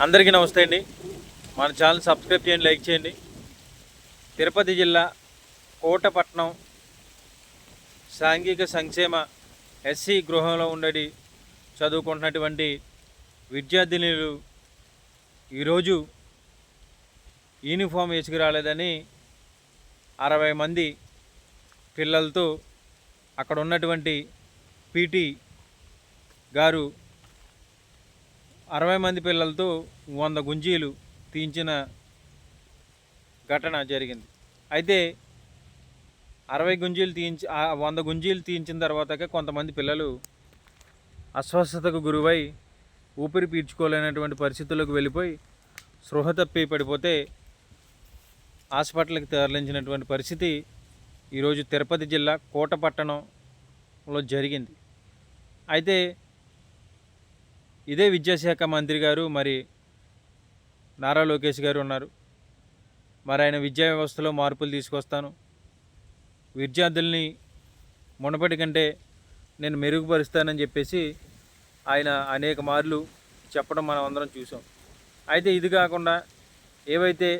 అందరికీ నమస్తే అండి. మన ఛానల్ సబ్స్క్రైబ్ చేయండి లైక్ చేయండి. తిరుపతి జిల్లా కోటపట్నం సాంఘిక సంక్షేమ ఎస్సీ గృహంలో ఉండడి చదువుకుంటున్నటువంటి విద్యార్థినులు ఈరోజు యూనిఫామ్ వేసుకురాలేదని అరవై మంది పిల్లలతో అక్కడ ఉన్నటువంటి పీటీ గారు అరవై మంది పిల్లలతో వంద గుంజీలు తీయించిన ఘటన జరిగింది. అయితే అరవై గుంజీలు తీయించి వంద గుంజీలు తీయించిన తర్వాతకే కొంతమంది పిల్లలు అస్వస్థతకు గురువై ఊపిరి పీల్చుకోలేనటువంటి పరిస్థితుల్లోకి వెళ్ళిపోయి స్పృహ తప్పి పడిపోతే హాస్పిటల్కి తరలించినటువంటి పరిస్థితి ఈరోజు తిరుపతి జిల్లా కోటపట్టణంలో జరిగింది. అయితే ఇదే విద్యాశాఖ మంత్రి గారు మరి నారా లోకేష్ గారు ఉన్నారు. మరి ఆయన విద్యా వ్యవస్థలో మార్పులు తీసుకొస్తాను. విద్యార్థుల్ని మునపటి కంటే నేను మెరుగుపరుస్తానని చెప్పేసి ఆయన అనేక మార్లు చెప్పడం మనం అందరం చూసాం. అయితే ఇది కాకుండా ఏవైతే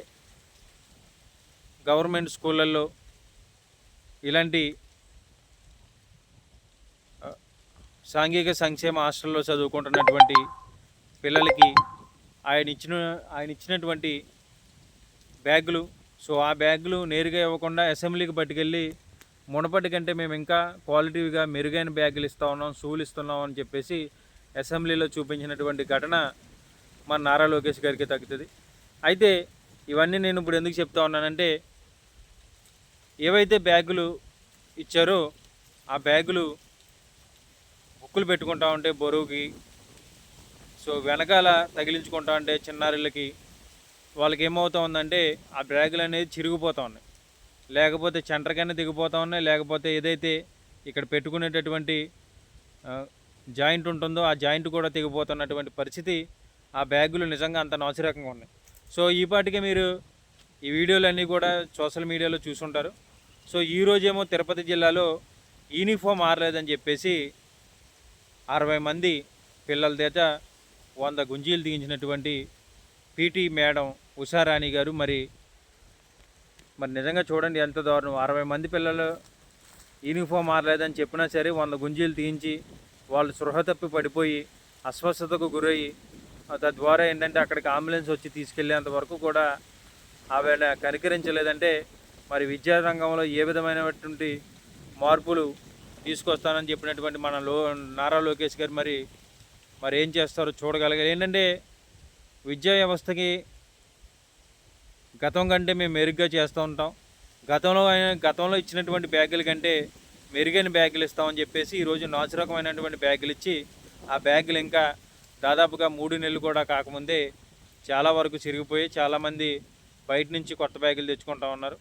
గవర్నమెంట్ స్కూళ్ళల్లో ఇలాంటి ఆ, సాంఘిక సంక్షేమ హాస్టల్లో చదువుకుంటున్నటువంటి పిల్లలకి ఆయన ఇచ్చిన ఆయన ఇచ్చినటువంటి బ్యాగులు. సో ఆ బ్యాగులు నేరుగా ఇవ్వకుండా అసెంబ్లీకి పట్టుకెళ్ళి మునపటి కంటే మేము ఇంకా క్వాలిటీగా మెరుగైన బ్యాగులు ఇస్తూ ఉన్నాం షూలు ఇస్తున్నాం అని చెప్పేసి అసెంబ్లీలో చూపించినటువంటి ఘటన మన నారా లోకేష్ గారికి తగ్గుతుంది. అయితే ఇవన్నీ నేను ఇప్పుడు ఎందుకు చెప్తా ఉన్నానంటే ఏవైతే బ్యాగులు ఇచ్చారో ఆ బ్యాగులు బుక్కులు పెట్టుకుంటా ఉంటే బరువుకి సో వెనకాల తగిలించుకుంటా ఉంటే చిన్నారులకి వాళ్ళకి ఏమవుతా ఉందంటే ఆ బ్యాగులు అనేది చిరిగిపోతూ ఉన్నాయి. లేకపోతే చెంటకైనా దిగిపోతూ ఉన్నాయి లేకపోతే ఏదైతే ఇక్కడ పెట్టుకునేటటువంటి జాయింట్ ఉంటుందో ఆ జాయింట్ కూడా తెగిపోతున్నటువంటి పరిస్థితి ఆ బ్యాగులు నిజంగా అంత నాసిరకంగా ఉన్నాయి. సో ఈ పాటికి మీరు ఈ వీడియోలన్నీ కూడా సోషల్ మీడియాలో చూసుంటారు. సో ఈరోజేమో తిరుపతి జిల్లాలో యూనిఫామ్ మారలేదని చెప్పేసి అరవై మంది పిల్లల చేత వంద గుంజీలు దిగించినటువంటి పీటీ మేడం ఉషారాణి గారు మరి మరి నిజంగా చూడండి ఎంత దారుణం. అరవై మంది పిల్లలు యూనిఫామ్ మారలేదని చెప్పినా సరే వంద గుంజీలు తీయించి వాళ్ళు సృహ తప్పి పడిపోయి అస్వస్థతకు గురయ్యి తద్వారా ఏంటంటే అక్కడికి అంబులెన్స్ వచ్చి తీసుకెళ్ళేంత వరకు కూడా ఆవేళ కనికరించలేదంటే మరి విద్యారంగంలో ఏ విధమైనటువంటి మార్పులు తీసుకొస్తానని చెప్పినటువంటి మన లో నారా లోకేష్ గారు మరి మరి ఏం చేస్తారో చూడగలిగారు. ఏంటంటే విద్యా వ్యవస్థకి గతం కంటే మేము మెరుగ్గా చేస్తూ ఉంటాం. గతంలో అయిన- గతంలో ఇచ్చినటువంటి బ్యాగుల కంటే మెరుగైన బ్యాగులు ఇస్తామని చెప్పేసి ఈరోజు నాచురకమైనటువంటి బ్యాగులు ఇచ్చి ఆ బ్యాగులు ఇంకా దాదాపుగా మూడు నెలలు కూడా కాకముందే చాలా వరకు చిరిగిపోయి చాలామంది బయట నుంచి కొత్త బ్యాగులు తెచ్చుకుంటా ఉన్నారు.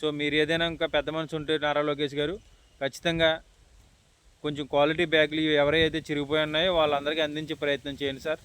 సో మీరు ఏదైనా ఇంకా పెద్ద మనసు ఉంటే నారా లోకేష్ గారు ఖచ్చితంగా కొంచెం క్వాలిటీ బ్యాగులు ఎవరైతే చిరిగిపోయి ఉన్నాయో వాళ్ళందరికీ అందించే ప్రయత్నం చేయండి సార్.